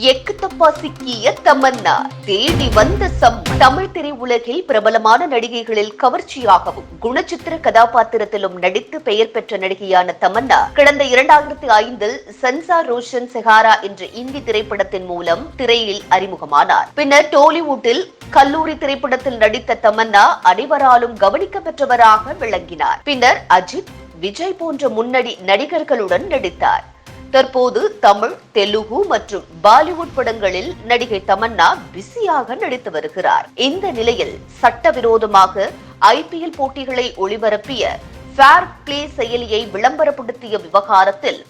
Egg தப்பா சிக்கிய தமன்னா தேடி வந்த சம் தமிழ் திரையுலகில் பிரபலமான நடிகைகளில் கவர்ச்சியாகவும் குணச்சித்திர கதாபாத்திரத்திலும் நடித்து பெயர் பெற்ற நடிகையான தமன்னா கடந்த இரண்டாயிரத்தி ஐந்தில் சன்சார் ரோஷன் செஹாரா என்ற இந்தி திரைப்படத்தின் மூலம் திரையில் அறிமுகமானார். பின்னர் டோலிவுட்டில் கல்லூரி திரைப்படத்தில் நடித்த தமன்னா அனைவராலும் கவனிக்க பெற்றவராக விளங்கினார். பின்னர் அஜித் விஜய் போன்ற முன்னணி நடிகர்களுடன் நடித்தார். தற்போது தமிழ் தெலுங்கு மற்றும் பாலிவுட் படங்களில் நடிகை தமன்னா பிஸியாக நடித்து வருகிறார். இந்த நிலையில் சட்டவிரோதமாக ஐபிஎல் போட்டிகளை ஒளிபரப்பிய ஃபேர் பிளே செயலியை விளம்பரப்படுத்திய விவகாரத்தில்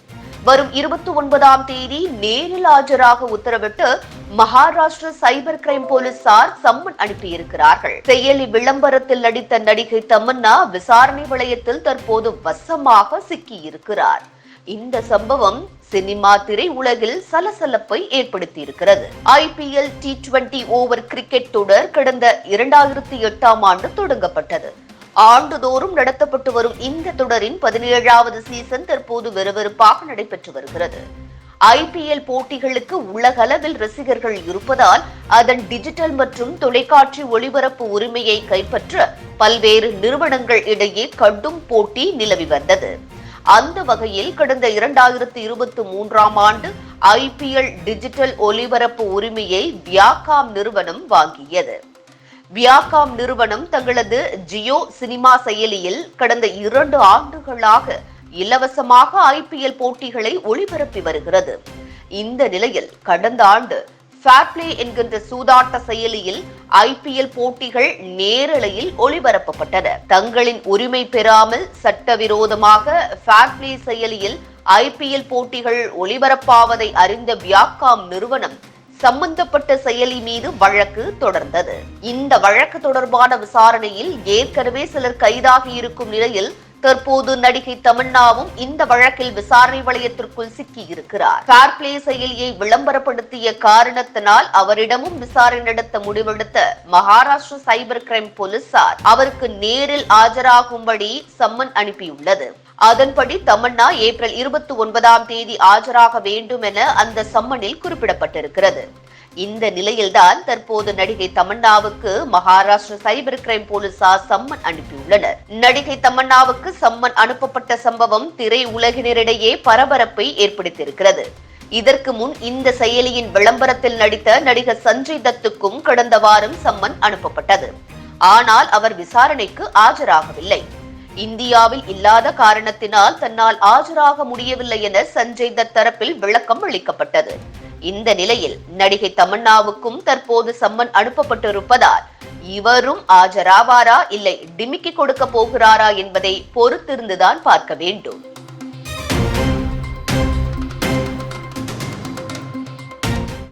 வரும் இருபத்தி ஒன்பதாம் தேதி நேரில் ஆஜராக உத்தரவிட்டு மகாராஷ்டிர சைபர் கிரைம் போலீசார் சம்மன் அனுப்பியிருக்கிறார்கள். செயலி விளம்பரத்தில் நடித்த நடிகை தமன்னா விசாரணை வளையத்தில் தற்போது வசமாக சிக்கியிருக்கிறார். இந்த சம்பவம் சினிமா திரை உலகில் சலசலப்பை ஏற்படுத்தியிருக்கிறது. IPL T twenty over cricket தொடர் கடந்த இரண்டாயிரத்தி எட்டாம் ஆண்டு தொடங்கப்பட்டது. ஆண்டுதோறும் நடத்தப்பட்டு வரும் இந்த தொடரின் பதினேழாவது சீசன் தற்போது விறுவிறுப்பாக நடைபெற்று வருகிறது. ஐபிஎல் போட்டிகளுக்கு உலகளவில் ரசிகர்கள் இருப்பதால் அதன் டிஜிட்டல் மற்றும் தொலைக்காட்சி ஒளிபரப்பு உரிமையை கைப்பற்ற பல்வேறு நிறுவனங்கள் இடையே கடும் போட்டி நிலவி வந்தது. அந்த வகையில் கடந்த இரண்டாயிரத்தி இருபத்தி மூன்றாம் ஆண்டு ஐபிஎல் டிஜிட்டல் ஒலிபரப்பு உரிமையை வியாகாம் நிறுவனம் வாங்கியது. வியாகாம் நிறுவனம் தங்களது ஜியோ சினிமா செயலியில் கடந்த இரண்டு ஆண்டுகளாக இலவசமாக ஐபிஎல் போட்டிகளை ஒளிபரப்பி வருகிறது. இந்த நிலையில் கடந்த ஆண்டு ஃபேர்பிளே என்கின்ற சூதாட்ட செயலியில் ஐபிஎல் போட்டிகள் நேரலையில் ஒளிபரப்பப்பட்டன. தங்களின் உரிமை பெறாமல் சட்டவிரோதமாக ஃபேர்பிளே செயலியில் ஐபிஎல் போட்டிகள் ஒளிபரப்பாவதை அறிந்த வியாக்காம் நிறுவனம் சம்பந்தப்பட்ட செயலி மீது வழக்கு தொடர்ந்தது. இந்த வழக்கு தொடர்பான விசாரணையில் ஏற்கனவே சிலர் கைதாகி இருக்கும் நிலையில் தற்போது நடிகை தமன்னாவும் இந்த வழக்கில் விசாரணை வளையத்திற்குள் சிக்கியிருக்கிறார். ஃபேர் பிளே செயலியை விளம்பரப்படுத்திய காரணத்தினால் அவரிடமும் விசாரணை நடத்த முடிவெடுத்த மகாராஷ்டிர சைபர் கிரைம் போலீசார் அவருக்கு நேரில் ஆஜராகும்படி சம்மன் அனுப்பியுள்ளது. அதன்படி தமன்னா ஏப்ரல் இருபத்தி ஒன்பதாம் தேதி ஆஜராக வேண்டும் என அந்த சம்மனில் குறிப்பிடப்பட்டிருக்கிறது. இந்த நிலையில்தான் தற்போது நடிகை தமன்னாவுக்கு மகாராஷ்டிர சைபர் கிரைம் போலீசார் சம்மன் அனுப்பியுள்ளனர். நடிகை தமன்னாவுக்கு சம்மன் அனுப்பப்பட்ட சம்பவம் திரை உலகினரிடையே பரபரப்பை ஏற்படுத்தியிருக்கிறது. இதற்கு முன் இந்த செயலியின் விளம்பரத்தில் நடித்த நடிகர் சஞ்சய் தத்துக்கும் கடந்த வாரம் சம்மன் அனுப்பப்பட்டது. ஆனால் அவர் விசாரணைக்கு ஆஜராகவில்லை. இந்தியாவில் இல்லாத காரணத்தினால் தன்னால் ஆஜராக முடியவில்லை என சஞ்சய் தத் தரப்பில் விளக்கம் அளிக்கப்பட்டது. இந்த நிலையில் நடிகை தமன்னாவுக்கும் தற்போது சம்மன் அனுப்பப்பட்டிருப்பதால் இவரும் ஆஜராவாரா இல்லை டிமிக்கி கொடுக்க போகிறாரா என்பதை பொறுத்திருந்துதான் பார்க்க வேண்டும்.